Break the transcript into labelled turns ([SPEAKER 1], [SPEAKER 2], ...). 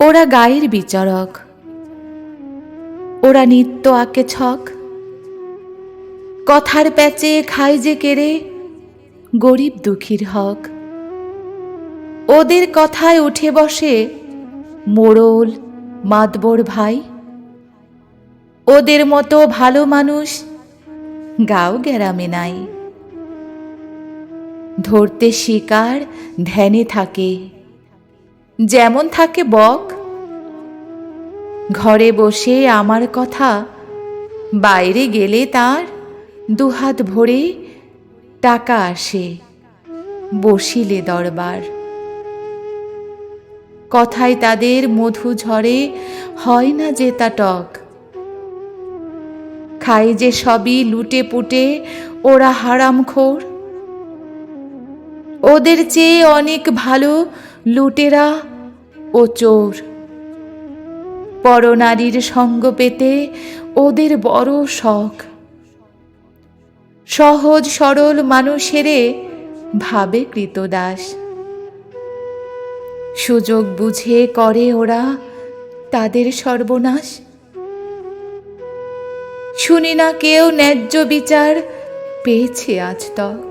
[SPEAKER 1] ওরা গায়ের বিচারক। ওরা নিত্য আঁকে ছক। কথার প্যাচে খায় যে কেড়ে গরিব দুঃখীর হক। ওদের কথায় উঠে বসে মোড়ল, মাতবর ভাই। ওদের মতো ভালো মানুষ গাও গ্যারামে নাই। ধরতে শিকার, ধ্যানে থাকে। যেমন থাকে বক। ঘরে বসে আমার কথা, বাইরে গেলে তার দুহাত ভরে টাকা আসে, বসিলে দরবার। কথায় তাদের মধু ঝরে, হয় না যে তা টক। খায় যে সবই লুটে পুটে, ওরা হারামখোর। ওদের চেয়ে অনেক ভালো লুটেরা ও চোর। পরনারীর সঙ্গ পেতে ওদের বড় শখ। সহজ সরল মানুষেরে ভাবে কৃতদাস। সুযোগ বুঝে করে ওরা তাদের সর্বনাশ। শুনি না কেউ ন্যায্য বিচার পেয়েছে আজ তক।